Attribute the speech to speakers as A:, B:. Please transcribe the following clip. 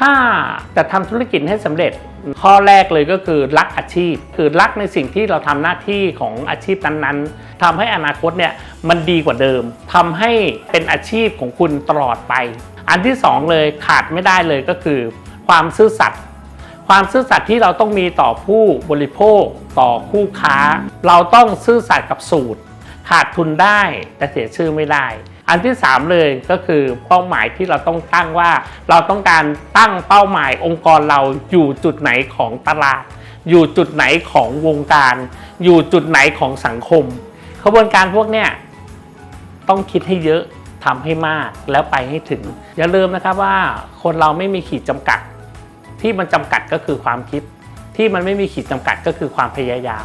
A: ถ้าจะทำธุรกิจให้สำเร็จ ข้อแรกเลยก็คือรักอาชีพ คือรักในสิ่งที่เราทำหน้าที่ของอาชีพนั้นๆทำให้อนาคตเนี่ยมันดีกว่าเดิมทำให้เป็นอาชีพของคุณตลอดไป อันที่สองเลยขาดไม่ได้เลยก็คือ ความซื่อสัตย์ความซื่อสัตย์ที่เราต้องมีต่อผู้บริโภค ต่อคู่ค้า เราต้องซื่อสัตย์กับสูตร ขาดทุนได้แต่เสียชื่อไม่ได้ อันที่ 3 เลยก็คือเป้าหมายที่เราต้องตั้งว่า เราต้องการตั้งเป้าหมายองค์กรเราอยู่จุดไหนของตลาด อยู่จุดไหนของวงการ อยู่จุดไหนของสังคมขบวนการพวกเนี้ยต้องคิดให้เยอะทำให้มากแล้วไปให้ถึง อย่าลืมนะครับว่าคนเราไม่มีขีดจำกัด ที่มันจำกัดก็คือความคิด ที่มันไม่มีขีดจำกัดก็คือความพยายาม